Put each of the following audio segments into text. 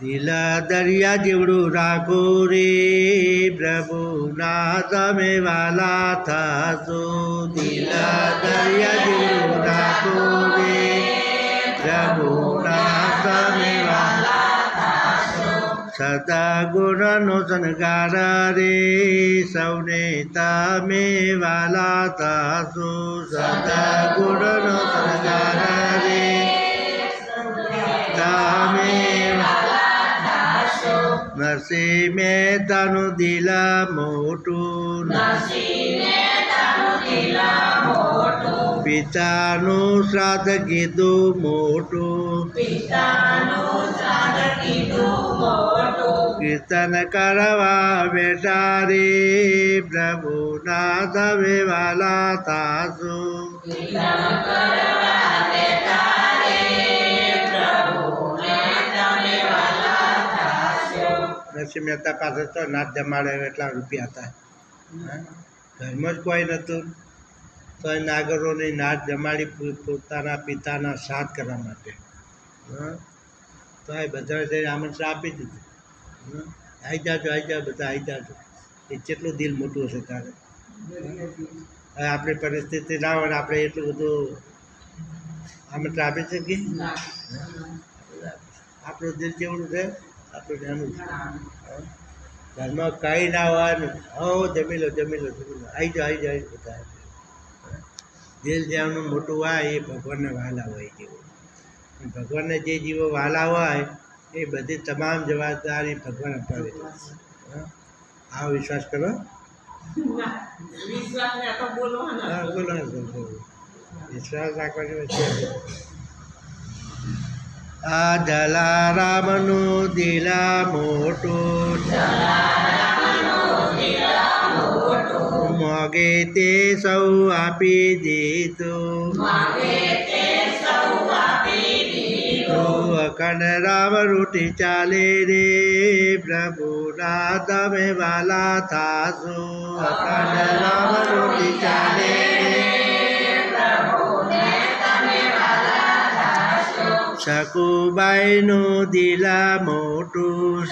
દિલા દરિયા જેવડું રાખો રે પ્રભુ ના તમે વાલા થશો દિલા દરિયા જેવડું રાખો રે પ્રભુ ના તમે વાલા સદા ગુણનો શણગાર રે સૌને તમે વાલા થશો નરસિંહ મહેતાનું દિલા મોટું પિતાનું શ્રાદ્ધ કીધું મોટું કીર્તન કરવા બેઠા રે પ્રભુ ના તમે વાલા થાશો નરસિંહ મહેતા પાસે તો નાચ જમાડે એટલા રૂપિયા હતા. હા? ઘરમાં જ કોઈ નહોતું. તો એ નાગરોની નાચ જમાડી પોતાના પિતાના સાથ કરવા માટે? તો એ બધા જઈને આમંત્રણ આપી દીધું. આવી જાજો આવી જાઓ બધા આવી જાજો. એ કેટલું દિલ મોટું હશે તારે. હવે આપણી પરિસ્થિતિ ના હોય આપણે એટલું બધું આમંત્રણ આપી શકીએ? આપણું દિલ કેવડું છે? આપણું નાનું? ઘરમાં કાંઈ ના હોય હો જમી લો જમી લો જમી લો. આવી જાઓ આવી જાઓ બધા દિલ જેમનું મોટું હોય એ ભગવાનને વાલા હોય જેવો. ભગવાનને જે જીવો વાલા હોય એ બધી તમામ જવાબદારી ભગવાન અપાવે. હા? આવો વિશ્વાસ કરો? વિશ્વાસ બોલો હા બોલો ને બોલો, બોલો. વિશ્વાસ રાખવાની વચ્ચે આ જલારામનું દિલા મોટો મોગે તે સૌ આપી દીધો અખંડ રામ રૂટી ચાલે રે પ્રભુ તમે વાલા થાશો અખંડ રામ રૂટી ચાલે શકુબાઈનું દિલા મોટું.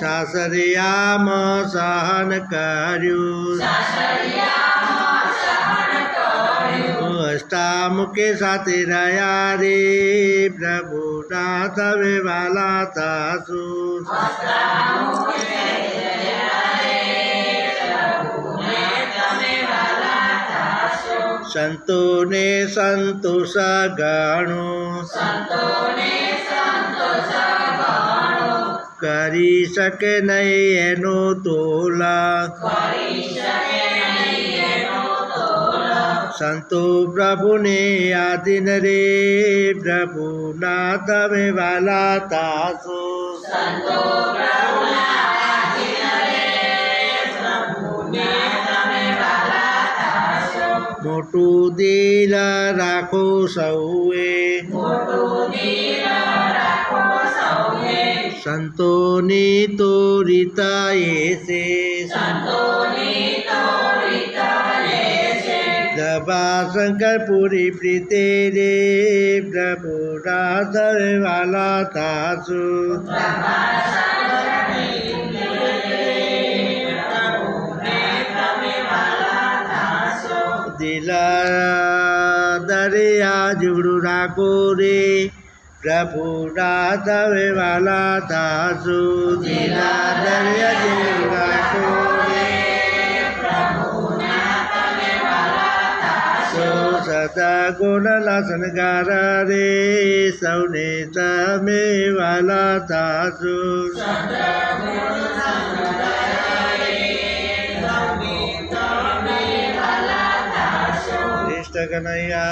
સાસરિયામાં સહન કર્યું. અષ્ટામુખે સાથે રહ્યા રે પ્રભુ ના તમે વાલા થાશો સંતોને સંતોષ ગાણો કરી શકે નહીં એનો તોલા સંતો પ્રભુને આધીન રે. પ્રભુ ના તમે વાલા તાસો. મોટું દિલ રાખો સૌએ સંતોની તો રીતા એ છે દબા શંકર પૂરી પ્રીતે રે પ્રભુ રાધવ વાલા થાશો દિલા દરિયા જુગડું રાખો રે પ્રભુ રાધવ વાલા થાશો દિલા દરિયા જુગડું રાખો રે સો સદા ગુણલા શણગાર રે સૌને તમે વાલા થાશો தகனையா